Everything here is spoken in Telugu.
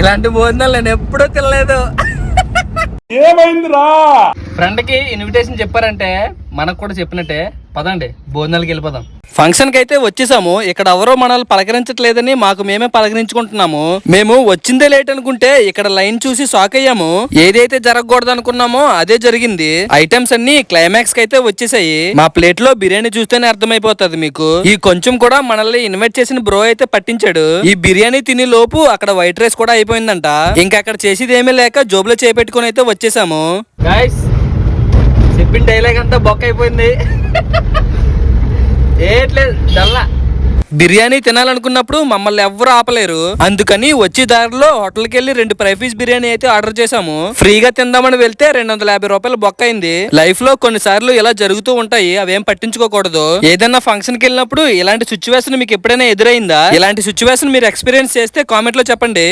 ఇలాంటి భోజనాలు నేను ఎప్పుడూ తినలేదు. ఫ్రెండ్కి ఇన్విటేషన్ చెప్పారంటే మనకు కూడా చెప్పినట్టే. పదండి భోజనాలకి వెళ్ళిపోదాం. ఫంక్షన్కి అయితే వచ్చేసాము. ఇక్కడ ఎవరో మనల్ని పలకరించట్లేదని మాకు మేమే పలకరించుకుంటున్నాము. మేము వచ్చిందే లేట్ అనుకుంటే ఇక్కడ లైన్ చూసి షాక్ అయ్యాము. ఏదైతే జరగకూడదు అనుకున్నామో అదే జరిగింది. ఐటమ్స్ అన్ని క్లైమాక్స్కి అయితే వచ్చేసాయి. మా ప్లేట్లో బిర్యానీ చూస్తేనే అర్థమైపోతుంది మీకు. ఈ కొంచెం కూడా మనల్ని ఇన్వైట్ చేసిన బ్రో అయితే పట్టించాడు. ఈ బిర్యానీ తిని లోపు అక్కడ వైట్ రైస్ కూడా అయిపోయిందంట. ఇంకా అక్కడ చేసేది ఏమీ లేక జోబులో చేపెట్టుకుని అయితే వచ్చేసాము. చెప్పిన డైలాగ్ అంతా బొక్క అయిపోయింది ఏట్లేదు చల్లా. బిర్యానీ తినాలనుకున్నప్పుడు మమ్మల్ని ఎవ్వరు ఆపలేరు. అందుకని వచ్చే దారిలో హోటల్కి వెళ్ళి రెండు ఫ్రై పీస్ బిర్యానీ అయితే ఆర్డర్ చేసాము ఫ్రీగా తిందామని వెళ్తే రెండు వందల యాభై రూపాయలు బొక్క అయింది లైఫ్లో కొన్నిసార్లు ఇలా జరుగుతూ ఉంటాయి అవేం పట్టించుకోకూడదు. ఏదైనా ఫంక్షన్కి వెళ్ళినప్పుడు ఇలాంటి సిచ్యువేషన్ మీకు ఎప్పుడైనా ఎదురైందా? ఇలాంటి సిచ్యువేషన్ మీరు ఎక్స్పీరియన్స్ చేస్తే కామెంట్లో చెప్పండి.